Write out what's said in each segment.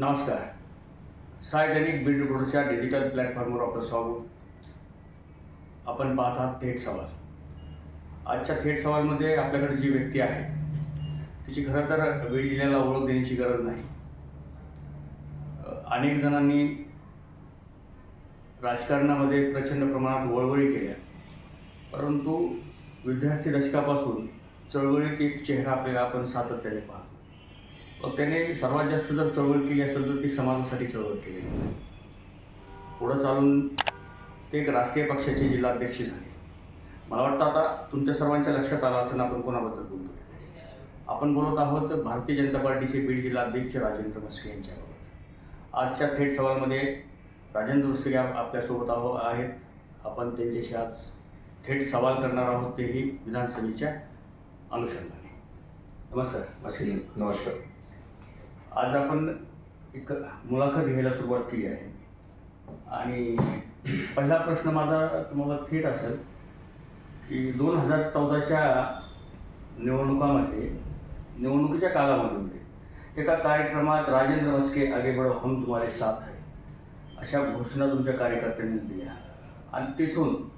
नमस्कार. साय दैनिक बीड रोडच्या डिजिटल प्लॅटफॉर्मवर आपलं स्वागत. आपण पाहत आहात थेट सवाल. आजच्या थेट सवालमध्ये आपल्याकडे जी व्यक्ती आहे तिची खरं तर बीड जिल्ह्याला ओळख देण्याची गरज नाही. अनेक जणांनी राजकारणामध्ये प्रचंड प्रमाणात वळवळी केल्या. परंतु विद्यार्थी दशकापासून चळवळीत एक चेहरा आपल्याला आपण सातत्याने पाहतो. मग त्याने सर्वात जास्त जर चळवळ केली असेल तर ती समाजासाठी चळवळ केली. पुढं चालून ते एक राष्ट्रीय पक्षाचे जिल्हाध्यक्ष झाले. मला वाटतं आता तुमच्या सर्वांच्या लक्षात आलं असं आपण कोणाबद्दल बोलतोय? आपण बोलत आहोत भारतीय जनता पार्टीचे बीड जिल्हाध्यक्ष राजेंद्र म्हस्के यांच्याबाबत आजच्या थेट सवालमध्ये राजेंद्र म्हस्के आप- आपल्यासोबत आहो आहेत. आपण त्यांच्याशी आज थेट सवाल करणार आहोत तेही विधानसभेच्या अनुषंगाने. नमस्कार म्हस्के नमस्कार. आज आपण एक मुलाखत घ्यायला सुरुवात केली आहे. आणि पहिला प्रश्न माझा तुम्हाला थेट असेल की दोन हजार चौदाच्या निवडणुकामध्ये निवडणुकीच्या कालावधीमध्ये एका कार्यक्रमात राजेंद्र मस्के आगे बडो हम तुम्हाला साथ आहे अशा घोषणा तुमच्या कार्यकर्त्यांनी दिल्या. आणि तिथून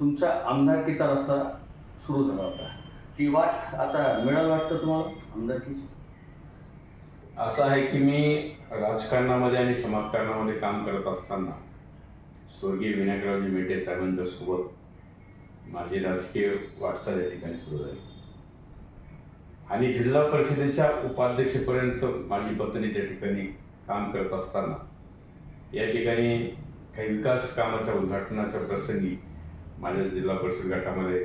तुमचा आमदारकीचा रस्ता सुरू झाला होता. ती वाट आता मिळालं वाटतं तुम्हाला? आमदारकीची? असं आहे की मी राजकारणामध्ये आणि समाजकारणामध्ये काम करत असताना स्वर्गीय विनायकरावजी मेटे साहेबांच्या सोबत माझी राजकीय वाटचाल या ठिकाणी सुरू झाली. आणि जिल्हा परिषदेच्या उपाध्यक्षपर्यंत माझी पत्नी त्या ठिकाणी काम करत असताना या ठिकाणी काही विकास कामाच्या उद्घाटनाच्या प्रसंगी माझ्या जिल्हा परिषद गटामध्ये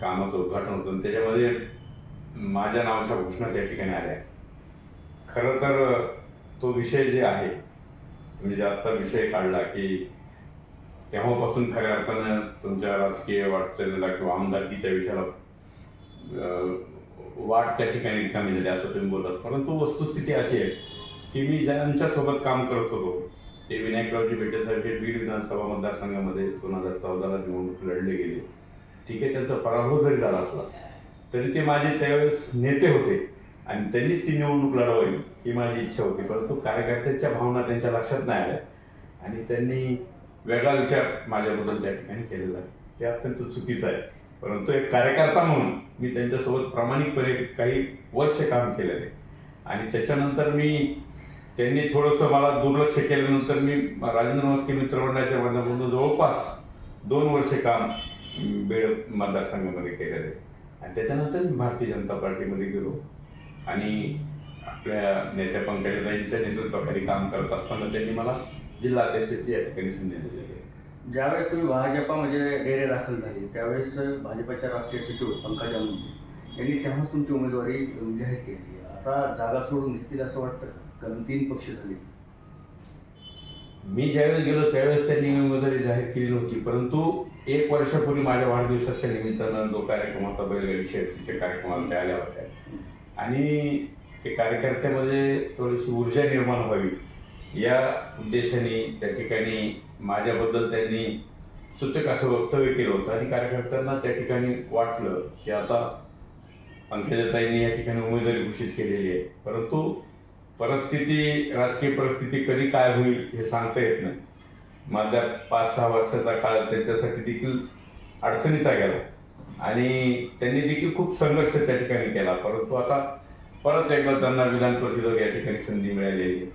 कामाचं उद्घाटन होतं. आणि त्याच्यामध्ये माझ्या नावाच्या घोषणा त्या ठिकाणी आल्या. खरं तर तो विषय जे आहे तुम्ही जे आत्ता विषय काढला की तेव्हापासून खऱ्या अर्थानं तुमच्या राजकीय वाटचालीला किंवा आमदारकीच्या विषयाला वाट त्या ठिकाणी रिकामी झाली असं तुम्ही बोलत परंतु वस्तुस्थिती अशी आहे की मी ज्यांच्यासोबत काम करत होतो ते विनायकरावजी बेटेसाहेब बीड विधानसभा मतदारसंघामध्ये दोन हजार चौदाला निवडणूक लढले गेले. ठीक आहे त्यांचा पराभव जरी झाला असला तरी ते माझे त्यावेळेस नेते होते. आणि त्यांनीच ती निवडणूक लढवावी ही माझी इच्छा होती. परंतु कार्यकर्त्यांच्या भावना त्यांच्या लक्षात नाही आल्या. आणि त्यांनी वेगळा विचार माझ्याबद्दल त्या ठिकाणी केलेला आहे. ते अत्यंत चुकीचं आहे. परंतु एक कार्यकर्ता म्हणून मी त्यांच्यासोबत प्रामाणिकपणे काही वर्ष काम केलेलं. आहे आणि त्याच्यानंतर मी त्यांनी थोडंसं मला दुर्लक्ष केल्यानंतर मी राजेंद्र मस्के मित्रमंडळाच्या माध्यमातून जवळपास दोन वर्षे काम बीड मतदारसंघामध्ये केलेलं. आहे आणि त्याच्यानंतर मी भारतीय जनता पार्टीमध्ये गेलो. आणि आपल्या नेत्या पंकजाताईंच्या नेतृत्वाखाली काम करत असताना त्यांनी मला जिल्हा अध्यक्षाची या ठिकाणी संधी दिलेली आहे. ज्यावेळेस तुम्ही भाजपामध्ये डेरे दाखल झाले त्यावेळेस भाजपाच्या राष्ट्रीय सचिव पंकजा मुंडे यांनी तेव्हाच तुमची उमेदवारी जाहीर केली. आता जागा सोडून घेतली असं वाटतं? कारण तीन पक्ष झाले. मी ज्यावेळेस गेलो त्यावेळेस त्यांनी उमेदवारी जाहीर केली नव्हती परंतु एक वर्षापूर्वी माझ्या वाढदिवसाच्या निमित्तानं जो कार्यक्रम होता बैलगाडी शर्यतीच्या कार्यक्रमाला त्या आल्या होत्या. आणि ते कार्यकर्त्यामध्ये थोडीशी ऊर्जा निर्माण व्हावी या उद्देशाने त्या ठिकाणी माझ्याबद्दल त्यांनी सूचक असं वक्तव्य केलं होतं आणि कार्यकर्त्यांना त्या ठिकाणी वाटलं की आता पंकजाताईंनी या ठिकाणी उमेदवारी घोषित केलेली आहे. परंतु परिस्थिती राजकीय परिस्थिती कधी काय होईल हे सांगता येत नाही. मधल्या पाच सहा वर्षाचा काळ त्यांच्यासाठी देखील अडचणीचा गेला. आणि त्यांनी देखील खूप संघर्ष त्या ठिकाणी केला. परंतु आता परत एकदा त्यांना विधान परिषदेवर या ठिकाणी संधी मिळालेली आहे.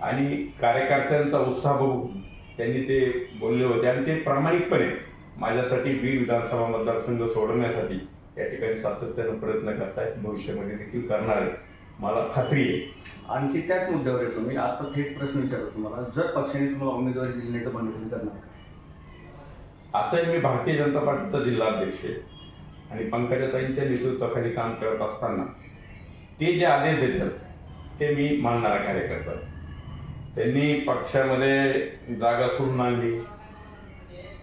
आणि कार्यकर्त्यांचा उत्साह बघून त्यांनी ते बोलले होते आणि ते प्रामाणिकपणे माझ्यासाठी बीड विधानसभा मतदारसंघ सोडवण्यासाठी या ठिकाणी सातत्यानं प्रयत्न करतायत भविष्यामध्ये देखील करणार आहेत. मला खात्री आहे. आणखी त्याच मुद्द्यावर येतो मी. आता थेट प्रश्न विचारतो तुम्हाला. जर पक्षाने तुम्हाला उमेदवारी दिली नाही तर बंडखोरी करणार? असं आहे मी भारतीय जनता पार्टीचा जिल्हा अध्यक्ष आहे. आणि पंकजाताईंच्या नेतृत्वाखाली काम करत असताना ते जे आदेश देतात ते मी मानणारा कार्यकर्ता. त्यांनी पक्षामध्ये जागा सोडून आणली.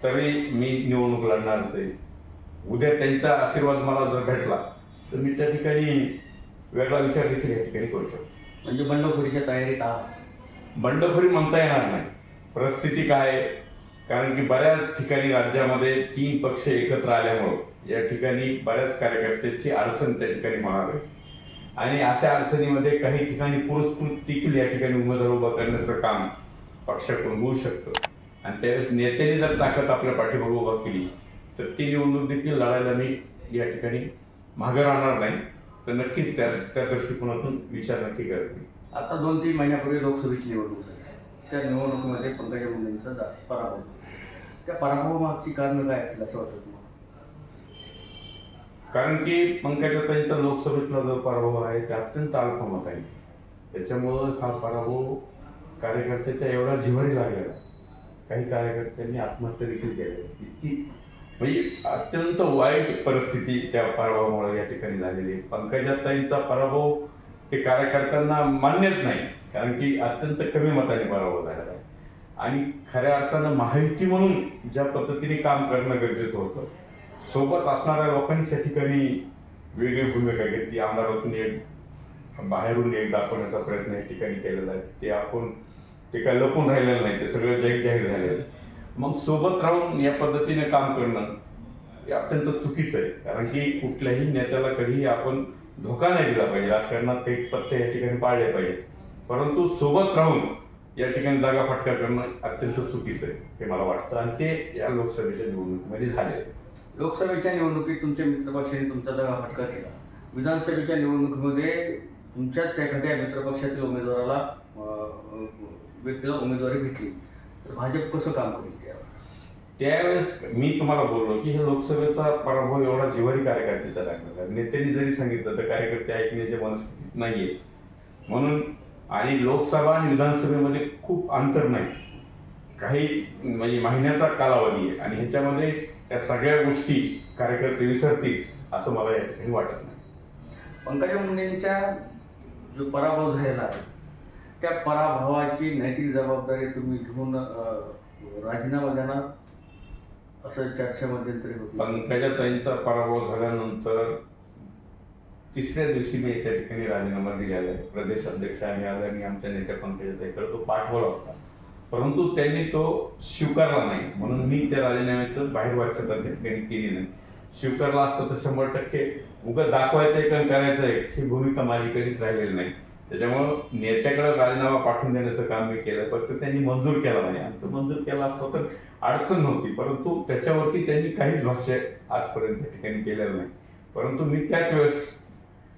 तरी मी निवडणूक लढणारच आहे उद्या त्यांचा आशीर्वाद मला जर भेटला तर मी त्या ठिकाणी वेगळा विचार देखील या ठिकाणी करू शकतो. म्हणजे बंडखोरीच्या तयारीत आहात? बंडखोरी म्हणता येणार नाही. परिस्थिती काय आहे? कारण की बऱ्याच ठिकाणी राज्यामध्ये तीन पक्ष एकत्र आल्यामुळं या ठिकाणी बऱ्याच कार्यकर्त्यांची अडचण त्या ठिकाणी होणार आहे. आणि अशा अडचणीमध्ये काही ठिकाणी पुरस्कृत देखील या ठिकाणी उमेदवार उभा करण्याचं काम पक्षाकडून होऊ शकतं. आणि त्यावेळेस नेत्याने जर ताकद आपल्या पाठीमागे उभा केली तर ती निवडणूक देखील लढायला मी या ठिकाणी मागं राहणार नाही. तर नक्कीच त्या त्या दृष्टिकोनातून विचार नक्की करत आता दोन तीन महिन्यापूर्वी लोकसभेची निवडणूक झाली. त्या निवडणुकीमध्ये पंकजा मुंडेंचा पराभव. त्या पराभवामागची कारणं काय असतील असं वाटतं कारण की पंकजाताईंचा लोकसभेतला जो पराभव आहे ते अत्यंत अल्पमत आहे. त्याच्यामुळं हा पराभव कार्यकर्त्याच्या एवढा जिव्हारी लागलेला काही कार्यकर्त्यांनी आत्महत्या देखील केल्या इतकी म्हणजे अत्यंत वाईट परिस्थिती त्या पराभवामुळे या ठिकाणी झालेली आहे. पंकजाताईंचा पराभव ते कार्यकर्त्यांना मान्यच नाही कारण की अत्यंत कमी मताने पराभव झालेला आहे. आणि खऱ्या अर्थानं माहिती म्हणून ज्या पद्धतीने काम करणं गरजेचं होतं सोबत असणाऱ्या लोकांनी त्या ठिकाणी वेगळी भूमिका घेतली. आमदारातून एक बाहेरून एक दाखवण्याचा प्रयत्न या ठिकाणी केलेला आहे. ते आपण ते काय लपून राहिलेलं नाही ते सगळं जग जाहीर झालेलं आहे. मग सोबत राहून या पद्धतीने काम करणं हे अत्यंत चुकीचं आहे. कारण की कुठल्याही नेत्याला कधीही आपण धोका नाही दिला पाहिजे. राजकारणात काही पत्ते या ठिकाणी पाळले पाहिजे. परंतु सोबत राहून या ठिकाणी जागा फटका करणं अत्यंत चुकीचं आहे हे मला वाटतं. आणि ते या लोकसभेच्या निवडणुकीमध्ये झाले आहे. लोकसभेच्या निवडणुकीत तुमच्या मित्रपक्षाने तुमचा दगा फटका केला. विधानसभेच्या निवडणुकीमध्ये तुमच्याच एखाद्या मित्रपक्षातील उमेदवाराला व्यक्तीला उमेदवारी भेटली. तर भाजप कसं काम करेल त्यावर? त्यावेळेस मी तुम्हाला बोललो की हे लोकसभेचा पराभव एवढा जिवारी कार्यकर्त्याचा लागणार आहे. नेत्यांनी जरी सांगितलं तर कार्यकर्ते ऐकण्याच्या मनस्थितीत आहेत म्हणून आणि लोकसभा आणि विधानसभेमध्ये खूप अंतर नाही. काही म्हणजे महिन्याचा कालावधी आहे. आणि ह्याच्यामध्ये या सगळ्या गोष्टी कार्यकर्ते विसरतील असं मला या ठिकाणी वाटत नाही. पंकजा मुंडेंच्या जो पराभव झालेला आहे त्या पराभवाची नैतिक जबाबदारी तुम्ही घेऊन राजीनामा देणार? असं चर्चा मध्यंतरी होती. पंकजाताईंचा पराभव झाल्यानंतर तिसऱ्या दिवशी मी त्या ठिकाणी राजीनामा दिलेला आहे. प्रदेश अध्यक्ष आणि आदरणीय आमच्या नेत्या पंकजाताईकडे तो पाठवला होता. परंतु त्यांनी तो स्वीकारला नाही. म्हणून मी त्या राजीनाम्याचं बाहेर वाचत त्या ठिकाणी केली नाही. स्वीकारला असतो तर शंभर टक्के उगं दाखवायचं आहे का करायचं आहे ही भूमिका माझी कधीच राहिलेली नाही. त्याच्यामुळं नेत्याकडे राजीनामा पाठवून देण्याचं काम मी केलं फक्त त्यांनी मंजूर केला नाही. आणि तो मंजूर केला असता तर अडचण नव्हती परंतु त्याच्यावरती त्यांनी काहीच भाष्य आजपर्यंत त्या ठिकाणी केलेलं नाही. परंतु मी त्याच वेळेस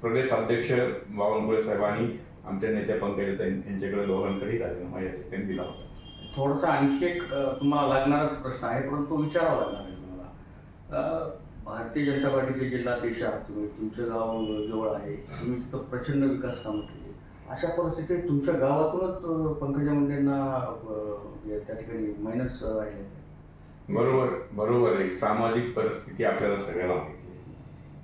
प्रदेश अध्यक्ष बावनकुळे साहेब आणि आमच्या नेत्या पंकजा यांच्याकडे दोघांकडेही राजीनामा या ठिकाणी दिला होता. थोडासा आणखी एक तुम्हाला लागणाराच प्रश्न आहे परंतु विचारावा लागणार आहे तुम्हाला. भारतीय जनता पार्टीचे जिल्हाध्यक्ष आहात तुम्ही तुमचं गाव जवळ आहे तुम्ही तिथं प्रचंड विकास कामं केली. अशा परिस्थितीत तुमच्या गावातूनच पंकजा मुंडेंना या- त्या ठिकाणी मायनस राहिले बरोबर बरोबर आहे. सामाजिक परिस्थिती आपल्याला सगळ्याला माहिती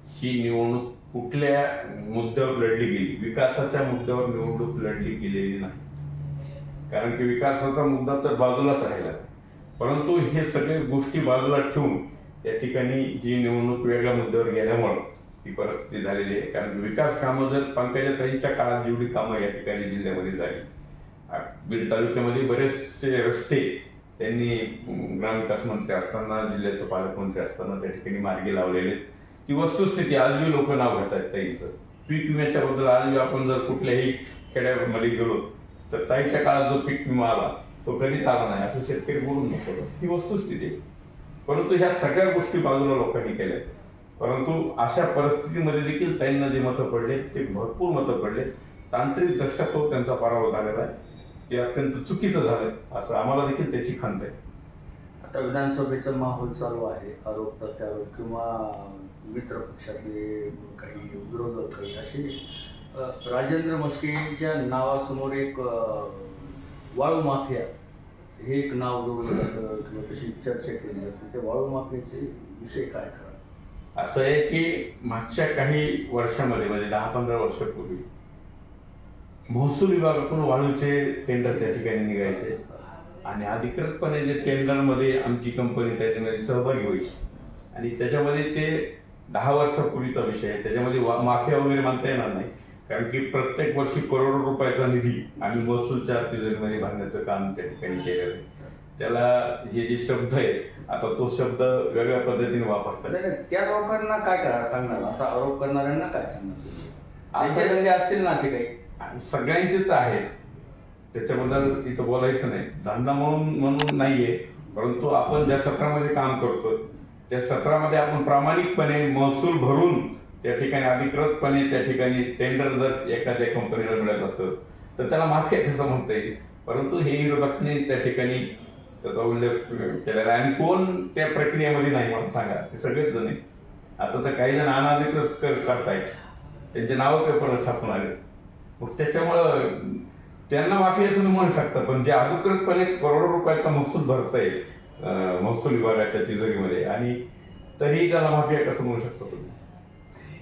ही निवडणूक कुठल्या मुद्द्यावर लढली गेली? विकासाच्या मुद्द्यावर निवडणूक लढली गेलेली नाही. कारण की विकासाचा मुद्दा तर बाजूलाच राहिला. परंतु हे सगळे गोष्टी बाजूला ठेवून या ठिकाणी ही निवडणूक वेगळ्या मुद्द्यावर गेल्यामुळं ही परिस्थिती झालेली आहे. कारण विकास कामं जर पंकजाताईंच्या काळात जेवढी कामं या ठिकाणी जिल्ह्यामध्ये झाली बीड तालुक्यामध्ये बरेचसे रस्ते त्यांनी ग्रामविकास मंत्री असताना जिल्ह्याचे पालकमंत्री असताना त्या ठिकाणी मार्गी लावलेले. आहेत. ती वस्तुस्थिती आजही लोक नाव घेत आहेत ताईंचं. पीक विम्याच्या बद्दल आजही आपण जर कुठल्याही खेड्यामध्ये गेलो तर ताईच्या काळात जो पीक विमा आला तो कधीच आला नाही. असं शेतकरी बोलून नको. ही वस्तुस्थिती आहे. परंतु ह्या सगळ्या गोष्टी बाजूला लोकांनी केल्या परंतु अशा परिस्थितीमध्ये देखील ताईंना जे मतं पडले ते भरपूर मतं पडले. तांत्रिक दृष्ट्या तो त्यांचा पराभव झालेला आहे. ते अत्यंत चुकीचं झालं असं आम्हाला देखील त्याची खंत आहे. आता विधानसभेचं माहोल चालू आहे. आरोप प्रत्यारोप किंवा मित्र पक्षातले काही विरोधक काही असे. राजेंद्र मस्केच्या नावासमोर एक वाळू माफिया हे एक नाव जोडलं जातं किंवा तशी चर्चा केली जाते. त्या वाळू माफियाचे विषय काय खरा? असं आहे की मागच्या काही वर्षामध्ये म्हणजे दहा पंधरा वर्षापूर्वी महसूल विभागाकडून वाळूचे टेंडर त्या ठिकाणी निघायचे. आणि अधिकृतपणे जे टेंडरमध्ये आमची कंपनी त्याच्यामध्ये सहभागी व्हायची. आणि त्याच्यामध्ये ते दहा वर्षापूर्वीचा विषय आहे. त्याच्यामध्ये वा माफिया वगैरे मानता येणार नाही. कारण की प्रत्येक वर्षी करोडो रुपयाचा निधी आम्ही महसूलच्या तिजोरीमध्ये भरण्याचं काम त्या ठिकाणी केलेलं आहे. त्याला हे जे शब्द आहे आता तो शब्द वेगळ्या पद्धतीने वापरतात. त्या लोकांना काय करा सांगणार? असा आरोप करणाऱ्यांना काय सांगणार? असं धंदे असतील ना असे काही? सगळ्यांचेच आहेत. त्याच्याबद्दल इथं बोलायचं नाही. धंदा म्हणून म्हणून नाहीये. परंतु आपण ज्या सत्रामध्ये काम करतो त्या सत्रामध्ये आपण प्रामाणिकपणे महसूल भरून त्या ठिकाणी अधिकृतपणे त्या ठिकाणी टेंडर जर एखाद्या कंपनीला मिळत असत तर त्याला माफी कसं म्हणता येईल. परंतु हे विरोधकांनी त्या ठिकाणी त्याचा उल्लेख केलेला आहे. आणि कोण त्या प्रक्रियेमध्ये नाही मला सांगा. ते सगळेच जण आता तर काही जण अनाधिकृत करतायत. त्यांचे नावं पेपरला छापून आले मग त्याच्यामुळं त्यांना माफी तुम्ही म्हणू शकता पण जे अधिकृतपणे करोडो रुपयाचा महसूल भरताय महसूल विभागाच्या तिजोरीमध्ये आणि तरीही त्याला माफिया कसं म्हणू शकता तुम्ही?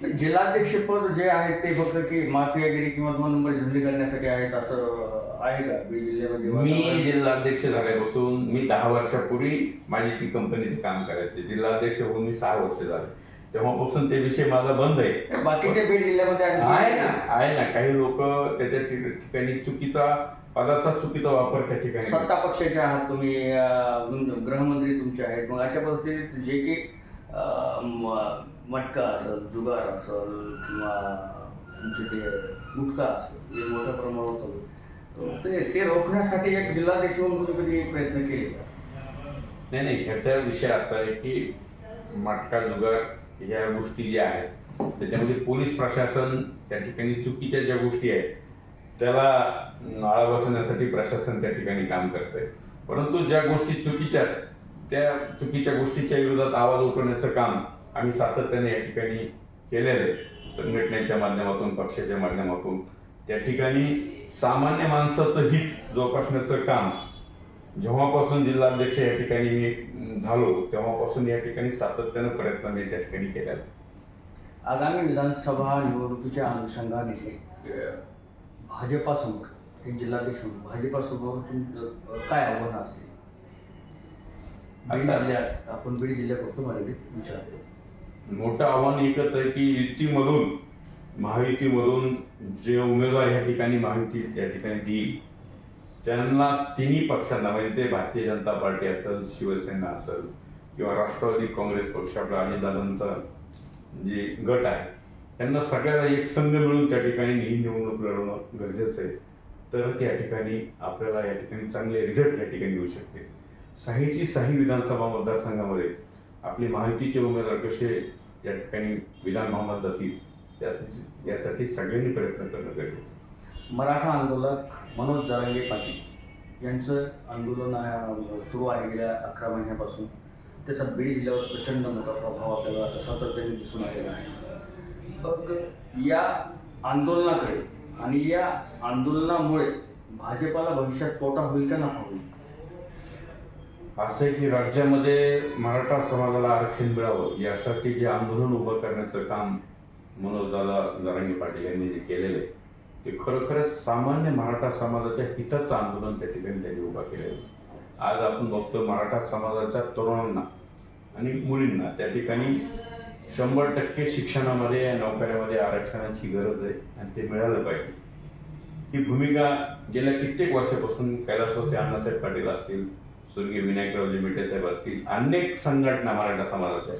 जिल्हाध्यक्षपद जे आहे ते फक्त की माफियागिरी किंवा दोन नंबर धंदे करण्यासाठी आहेत असं आहे का? बीड जिल्ह्यामध्ये मी? जिल्हाध्यक्ष झाल्यापासून मी दहा वर्षापूर्वी माझी ती कंपनीत काम करायचे. जिल्हाध्यक्ष होऊन मी सहा वर्ष झाले. तेव्हापासून ते विषय माझा बंद आहे. बाकीच्या बीड जिल्ह्यामध्ये आहे ना आहे ना. काही लोक त्याच्या ठिक- ठिकाणी चुकीचा पदाचा चुकीचा वापर त्या ठिकाणी सत्ता पक्षाचे आहात तुम्ही गृहमंत्री तुमचे आहेत. मग अशा परिस्थितीत जे की मटका असेल जुगार असेल किंवा तुमचे ते गुटखा असेल हे मोठ्या प्रमाणावर चालू ते ते रोखण्यासाठी एक जिल्हाध्यक्ष म्हणून तुम्ही कधी प्रयत्न केले का नाही नाही ह्याचा विषय असा आहे की मटका जुगार या गोष्टी ज्या आहेत त्याच्यामध्ये पोलीस प्रशासन त्या ठिकाणी चुकीच्या ज्या गोष्टी आहेत त्याला आळा बसवण्यासाठी प्रशासन त्या ठिकाणी काम करत आहे परंतु ज्या गोष्टी चुकीच्या आहेत त्या चुकीच्या गोष्टीच्या विरोधात आवाज उठवण्याचं काम आम्ही सातत्याने या ठिकाणी केलेलं आहे. संघटनेच्या माध्यमातून पक्षाच्या माध्यमातून. त्या ठिकाणी सामान्य माणसाचं हित जोपासण्याचं काम जेव्हापासून जिल्हाध्यक्ष या ठिकाणी मी झालो तेव्हापासून या ठिकाणी सातत्यानं प्रयत्न मी त्या ठिकाणी केलेला. आगामी विधानसभा निवडणुकीच्या अनुषंगाने भाजपासमोर एक जिल्हाध्यक्ष म्हणून भाजपासमोर तुमचं काय आव्हानं असतील आपण बीड जिल्ह्यात बघतो मराठीत विचारतो. मोठं आव्हान एकच आहे की युतीमधून महायुतीमधून जे उमेदवार या ठिकाणी महायुती त्या ठिकाणी देईल त्यांना तिन्ही पक्षांना म्हणजे ते भारतीय जनता पार्टी असेल शिवसेना असेल किंवा राष्ट्रवादी काँग्रेस पक्ष आपला अजितदादांचा जे गट आहे त्यांना सगळ्याला एक संघ मिळून त्या ठिकाणी ही निवडणूक लढवणं गरजेचं आहे. तरच या ठिकाणी आपल्याला या ठिकाणी चांगले रिझल्ट या ठिकाणी येऊ शकते. साहीची साही विधानसभा मतदारसंघामध्ये आपले महायुतीचे उमेदवार कसे या ठिकाणी विधान भवनात जातील. त्या- यासाठी सगळ्यांनी प्रयत्न करणं गरजेचं मराठा आंदोलक मनोज जारंगे पाटील यांचं आंदोलन सुरू आहे गेल्या अकरा महिन्यापासून. त्याचा बीड जिल्ह्यावर प्रचंड मोठा प्रभाव आपल्याला सातत्याने दिसून आलेला आहे. मग या आंदोलनाकडे आणि या आंदोलनामुळे भाजपाला भविष्यात तोटा होईल का नफा होईल? असं आहे की राज्यामध्ये मराठा समाजाला आरक्षण मिळावं यासाठी जे आंदोलन उभं करण्याचं काम मनोजदादा जरांगे पाटील यांनी जे केलेलं आहे ते खरोखरच सामान्य मराठा समाजाच्या हिताचं आंदोलन त्या ठिकाणी त्यांनी उभा केलेलं आहे. आज आपण बघतो मराठा समाजाच्या तरुणांना आणि मुलींना त्या ठिकाणी शंभर टक्के शिक्षणामध्ये नोकऱ्यामध्ये आरक्षणाची गरज आहे आणि ते मिळालं पाहिजे. ही भूमिका गेल्या कित्येक वर्षापासून कैलासवासी अण्णासाहेब पाटील असतील स्वर्गीय विनायकरावजी मेटे साहेब असतील अनेक संघटना मराठा समाजाच्या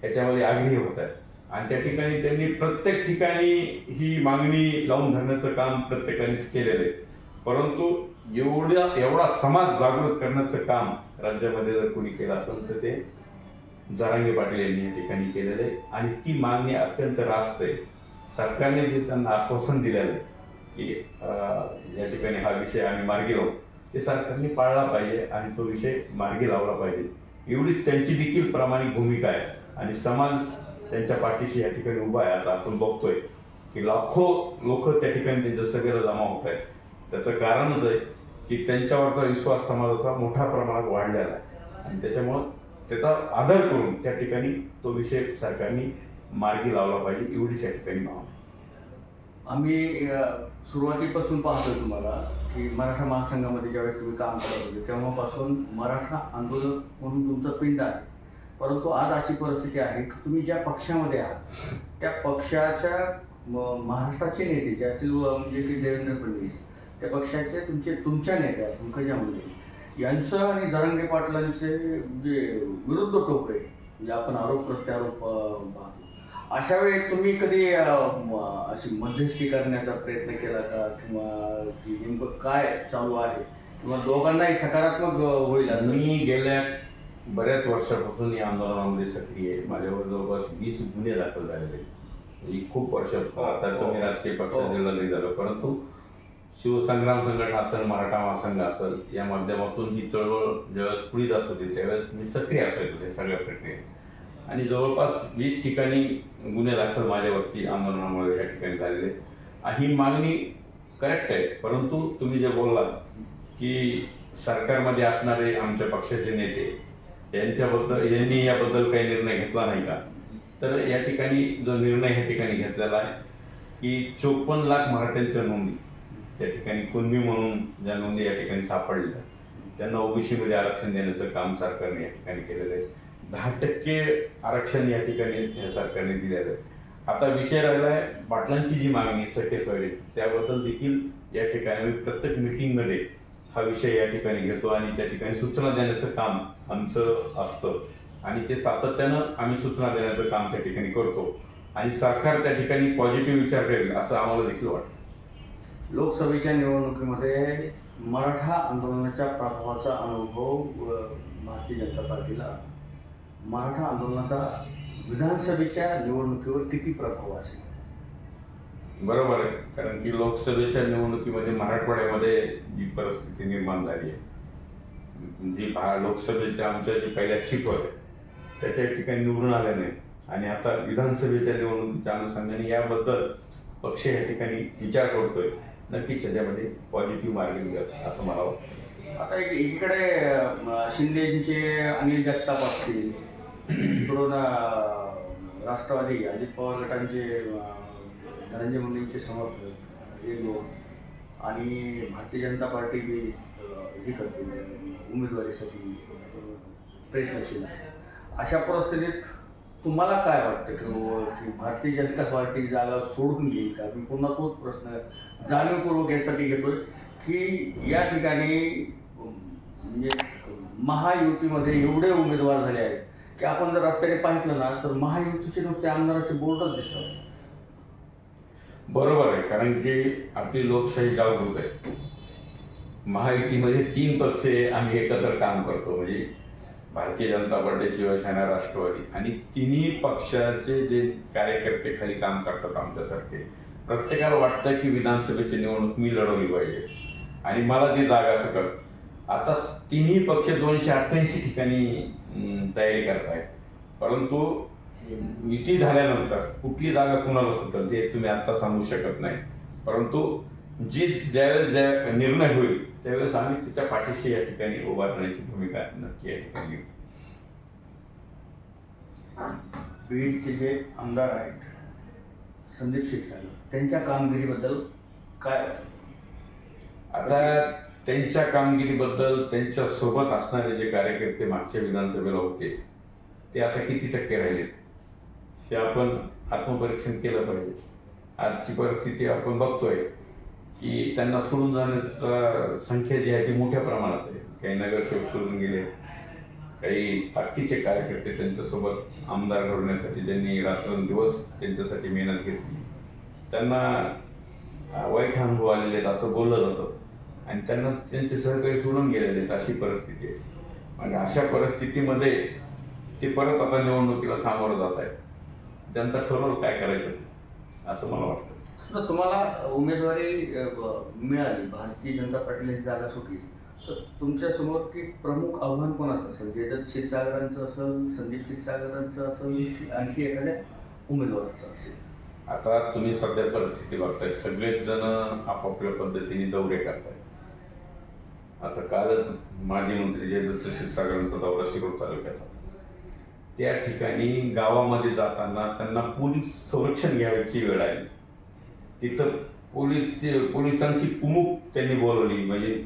ह्याच्यामध्ये आग्रही होत आहेत. आणि त्या ठिकाणी त्यांनी प्रत्येक ठिकाणी ही मागणी लावून धरण्याचं काम प्रत्येकाने केलेलं आहे. परंतु एवढ्या एवढा समाज जागृत करण्याचं काम राज्यामध्ये जर कोणी केलं असेल तर ते जरांगे पाटील यांनी या ठिकाणी केलेलं आहे. आणि ती मागणी अत्यंत रास्त आहे. सरकारने जे त्यांना आश्वासन दिलेलं आहे की या ठिकाणी हा विषय आम्ही मार्गी लावू. ते सरकारने पाळला पाहिजे आणि तो विषय मार्गी लावला पाहिजे. एवढीच त्यांची देखील प्रामाणिक भूमिका आहे. आणि समाज त्यांच्या पाठीशी या ठिकाणी उभा आहे. आता आपण बघतोय की लाखो लोक त्या ठिकाणी त्यांच्या सगळ्याला जमा होत आहेत. त्याचं कारणच आहे की त्यांच्यावरचा विश्वास समाजाचा मोठ्या प्रमाणात वाढलेला आहे. आणि त्याच्यामुळं त्याचा आदर करून त्या ठिकाणी तो विषय सरकारने मार्गी लावला पाहिजे एवढीच या ठिकाणी भावना आम्ही सुरुवातीपासून पाहतोय तुम्हाला की मराठा महासंघामध्ये ज्यावेळेस तुम्ही काम करत होते तेव्हापासून मराठा आंदोलन म्हणून तुमचं पिंड आहे. परंतु आज अशी परिस्थिती आहे की तुम्ही ज्या पक्षामध्ये आहात त्या पक्षाच्या म- महाराष्ट्राचे नेते जे असतील म्हणजे की देवेंद्र फडणवीस त्या पक्षाचे तुमचे तुमच्या नेत्या पंकजा मुंडे यांचं आणि जरांगे पाटलांचे जे विरुद्ध टोक आहे म्हणजे आपण आरोप प्रत्यारोप पाहतो अशा वेळी तुम्ही कधी अशी मध्यस्थी करण्याचा प्रयत्न केला का? किंवा की नेमकं काय चालू आहे? किंवा दोघांनाही सकारात्मक होईल मी गेल्या बऱ्याच वर्षापासून या आंदोलनामध्ये सक्रिय आहे. माझ्यावर जवळपास वीस गुन्हे दाखल झालेले आहेत. ही खूप वर्ष आता तुम्ही राजकीय पक्षात नाही झालं. परंतु शिवसंग्राम संघटना असेल मराठा महासंघ असेल या माध्यमातून ही चळवळ ज्यावेळेस पुढे जात होती त्यावेळेस मी सक्रिय असायचो या सगळ्या प्रक्रियेत. आणि जवळपास वीस ठिकाणी गुन्हे दाखल माझ्यावरती आंदोलनामुळे या ठिकाणी झालेले आहेत. आणि ही मागणी करेक्ट आहे परंतु तुम्ही जे बोललात की सरकारमध्ये असणारे आमच्या पक्षाचे नेते यांच्याबद्दल यांनी याबद्दल काही निर्णय घेतला नाही का तर या ठिकाणी जो निर्णय या ठिकाणी घेतलेला आहे की चोपन्न लाख मराठ्यांच्या नोंदी त्या ठिकाणी कुणबी म्हणून ज्या नोंदी या ठिकाणी सापडल्या त्यांना ओबीसीमध्ये आरक्षण देण्याचं काम सरकारने या ठिकाणी केलेलं आहे दहा टक्के आरक्षण या ठिकाणी सरकारने दिलेलं आहे. आता विषय राहिला आहे पाटलांची जी मागणी सखे सोयरीची त्याबद्दल देखील या ठिकाणी आम्ही प्रत्येक मिटिंगमध्ये हा विषय या ठिकाणी घेतो आणि त्या ठिकाणी सूचना देण्याचं काम आमचं असतं. आणि ते सातत्यानं आम्ही सूचना देण्याचं काम त्या ठिकाणी करतो. आणि सरकार त्या ठिकाणी पॉझिटिव्ह विचार करेल असं आम्हाला देखील वाटतं. लोकसभेच्या निवडणुकीमध्ये मराठा आंदोलनाच्या प्रभावाचा अनुभव भारतीय जनता पार्टीला मराठा आंदोलनाचा विधानसभेच्या निवडणुकीवर किती प्रभाव असेल? बरोबर आहे. कारण की लोकसभेच्या निवडणुकीमध्ये मराठवाड्यामध्ये जी परिस्थिती निर्माण झाली आहे जी भा लोकसभेच्या आमच्या जी पहिल्या सीट होत्या त्याच्या ठिकाणी निवडून आल्या नाही आणि आता विधानसभेच्या निवडणुकीच्या अनुषंगाने याबद्दल पक्ष या ठिकाणी विचार करतोय. नक्कीच याच्यामध्ये पॉझिटिव्ह मार्ग निघेल असं मला वाटतं. आता एक एकीकडे अ, शिंदेचे अनिल जगताप असतील इकडून राष्ट्रवादी अजित पवार गटांचे धनंजय मुंडेंचे समर्थक हे लोक आणि भारतीय जनता पार्टी बी हे करते उमेदवारीसाठी प्रयत्नशील आहे. अशा परिस्थितीत तुम्हाला काय वाटतं की की भारतीय जनता पार्टी जागा सोडून घेईल का? मी पुन्हा तोच प्रश्न जाणीवपूर्वक यासाठी घेतोय की या ठिकाणी म्हणजे महायुतीमध्ये एवढे उमेदवार झाले आहेत की आपण जर रस्त्याने पाहिलं ना तर महायुतीचे नुसते आमदाराचे बोर्डच दिसतात. बरोबर आहे कारण की आपली लोकशाही जागृत आहे. महायुतीमध्ये तीन पक्ष आम्ही एकत्र काम करतो म्हणजे भारतीय जनता पार्टी शिवसेना राष्ट्रवादी आणि तिन्ही पक्षाचे जे कार्यकर्ते खाली काम करतात आमच्यासारखे प्रत्येकाला वाटतं की विधानसभेची निवडणूक मी लढवली पाहिजे. आणि मला ती जागा सुटत आता तिन्ही पक्ष दोनशे अठ्ठ्याऐंशी ठिकाणी तयारी करतायत. परंतु युती झाल्यानंतर कुठली जागा कुणाला सुटेल ते तुम्ही आता सांगू शकत नाही. परंतु जी ज्यावेळेस ज्या निर्णय होईल त्यावेळेस आम्ही तिच्या पाठीशी या ठिकाणी उभा राहण्याची भूमिका नक्की या ठिकाणी. बीडचे जे आमदार आहेत संदीप शिरसागर त्यांच्या कामगिरीबद्दल काय आता त्यांच्या कामगिरीबद्दल त्यांच्यासोबत असणारे जे कार्यकर्ते मागच्या विधानसभेला होते ते आता किती टक्के राहिले? हे आपण आत्मपरीक्षण केलं पाहिजे. आजची परिस्थिती आपण बघतोय की त्यांना सोडून जाण्याचा संख्या जी आहे ती मोठ्या प्रमाणात आहे. काही नगरसेवक सोडून गेले काही ताकदीचे कार्यकर्ते त्यांच्यासोबत आमदार घडवण्यासाठी ज्यांनी रात्रंदिवस त्यांच्यासाठी मेहनत घेतली. त्यांना वाईट अनुभव आलेले आहेत असं बोललं जातं. आणि त्यांना त्यांचे सहकारी सोडून गेलेले आहेत अशी परिस्थिती आहे. आणि अशा परिस्थितीमध्ये ते परत आता निवडणुकीला सामोरं जात आहे जनता ठरवलं काय करायचं. असं मला वाटतं. तुम्हाला उमेदवारी मिळाली. भारतीय जनता पार्टीला जागा सुटली. तर तुमच्यासमोर की प्रमुख आव्हान कोणाचं असेल? जयदत्त क्षीरसागरांचं असेल संदीप क्षीरसागरांचं असेल की आणखी एखाद्या उमेदवाराचं असेल? आता तुम्ही सध्या परिस्थिती बघताय. सगळेच जण आपापल्या पद्धतीने दौरे करतायत. आता कालच माजी मंत्री जयदत्त क्षीरसागरांचा दौरा शिरूर तालुक्यात होता. त्या ठिकाणी गावामध्ये जाताना त्यांना पोलीस संरक्षण घ्यायची वेळ आली. तिथं पोलीसचे पोलिसांची कुमूक त्यांनी बोलवली म्हणजे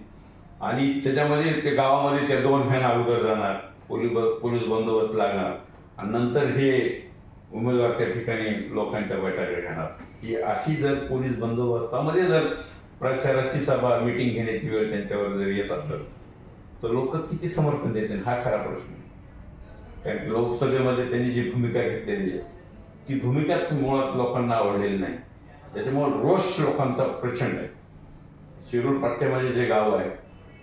आणि त्याच्यामध्ये ते गावामध्ये त्या दोन फॅन अगोदर जाणार पोलीस पोलीस बंदोबस्त लागणार आणि नंतर हे उमेदवार त्या ठिकाणी लोकांच्या बैठका घेणार ही अशी जर पोलीस बंदोबस्तामध्ये जर प्रचाराची सभा मिटिंग घेण्याची वेळ त्यांच्यावर जर येत असेल तर लोक किती समर्थन देतील? हा खरा प्रश्न आहे. कारण की लोकसभेमध्ये त्यांनी जी भूमिका घेतलेली आहे ती भूमिकाच मुळात लोकांना आवडलेली नाही. त्याच्यामुळे रोष लोकांचा प्रचंड आहे. शिरूर पट्ट्यामध्ये जे गाव आहे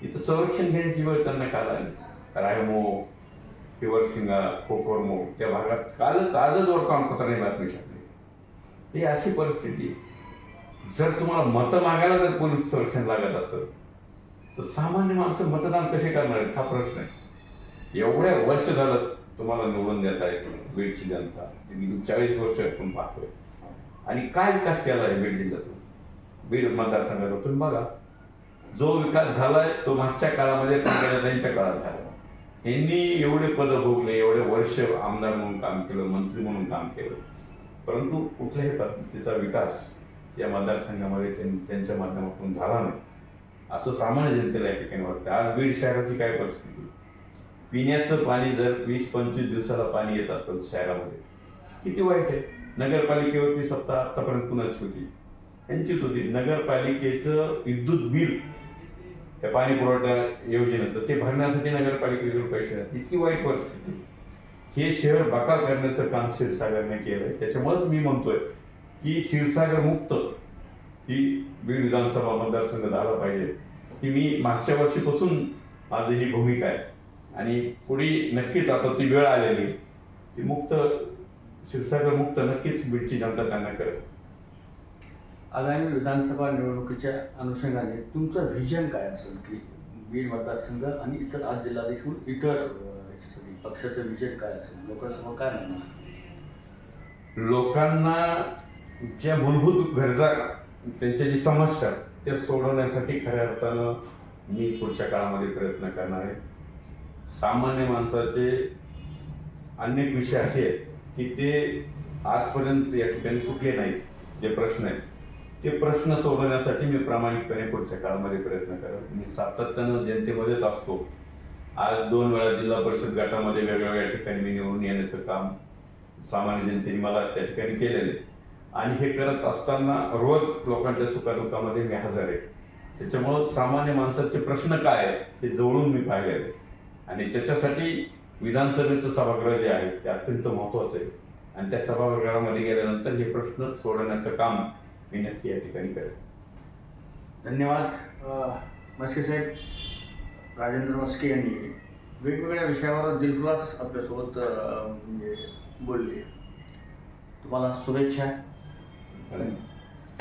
तिथं संरक्षण घेण्याची वेळ त्यांना काल आली रायमो किवरसिंगा कोकोरमो त्या भागात कालच आजच वर्तमानपत्राने बातमी छापली. ही अशी परिस्थिती आहे. जर तुम्हाला मतं मागायला जर पोलीस संरक्षण लागत असेल तर सामान्य माणसं मतदान कसे करणार आहेत? हा प्रश्न आहे. एवढ्या वर्ष झालं तुम्हाला निवडून देत आहे बीडची जनता चाळीस वर्ष आपण पाहतोय. आणि काय विकास केला आहे बीड जिल्ह्यातून? बीड मतदारसंघाचा तुम्ही बघा. जो विकास झालाय तो मागच्या काळामध्ये पंकजाताईंच्या काळात झाला. यांनी एवढे पद भोगले एवढे वर्ष आमदार म्हणून काम केलं मंत्री म्हणून काम केलं. परंतु कुठल्याही पद्धतीचा विकास या मतदारसंघामध्ये त्यां- त्यांच्या माध्यमातून झाला नाही. असं सामान्य जनतेला या ठिकाणी वाटतं. आज बीड शहराची काय परिस्थिती? पिण्याचं पाणी जर वीस पंचवीस दिवसाला पाणी येत असेल शहरामध्ये किती वाईट आहे? नगरपालिकेवरती सत्ता आत्तापर्यंत कुणाची होती? त्यांचीच होती. नगरपालिकेचं विद्युत बिल त्या पाणी पुरवठा योजनेचं ते भरण्यासाठी नगरपालिकेकडे पैसे आहेत. इतकी वाईट परिस्थिती. हे शहर बका करण्याचं काम क्षीरसागरने आहे त्याच्यामुळेच मी म्हणतोय की क्षीरसागर मुक्त ही बीड विधानसभा मतदारसंघ झाला पाहिजे. ही मी मागच्या वर्षीपासून माझी ही भूमिका आहे. आणि पुढे नक्कीच आता ती वेळ आलेली. ती मुक्त क्षीरसागर मुक्त नक्कीच बीडची जनता त्यांना करेल. आगामी विधानसभा निवडणुकीच्या अनुषंगाने तुमचं व्हिजन काय असेल की बीड मतदारसंघ आणि इतर आज जिल्हाधीश इतर पक्षाचं व्हिजन काय असेल? लोकांसमोर काय म्हणणार? लोकांना ज्या मूलभूत गरजा त्यांच्या जी समस्या आहेत, त्या सोडवण्यासाठी खऱ्या अर्थानं मी पुढच्या काळामध्ये प्रयत्न करणार आहे. सामान्य माणसाचे अनेक विषय असे आहेत की ते आजपर्यंत या ठिकाणी सुटले नाहीत जे प्रश्न आहेत. ते प्रश्न सोडवण्यासाठी मी प्रामाणिकपणे पुढच्या काळामध्ये प्रयत्न करेन मी सातत्यानं जनतेमध्येच असतो. आज दोन वेळा जिल्हा परिषद गटामध्ये वेगवेगळ्या ठिकाणी मी निवडून येण्याचं काम सामान्य जनतेने मला त्या ठिकाणी केलेले आणि हे करत असताना रोज लोकांच्या सुखादुखामध्ये मी हजर आहे. त्याच्यामुळं सामान्य माणसाचे प्रश्न काय आहेत हे जवळून मी पाहिले आहेत. आणि त्याच्यासाठी विधानसभेचं सभागृह जे आहे ते अत्यंत महत्त्वाचं आहे. आणि त्या सभागृहामध्ये गेल्यानंतर हे प्रश्न सोडवण्याचं काम मी नक्की या ठिकाणी करेन. धन्यवाद. मस्के साहेब राजेंद्र मस्के यांनी वेगवेगळ्या विषयावर दिलखुलास आपल्यासोबत म्हणजे बोलले. तुम्हाला शुभेच्छा. धन्यवाद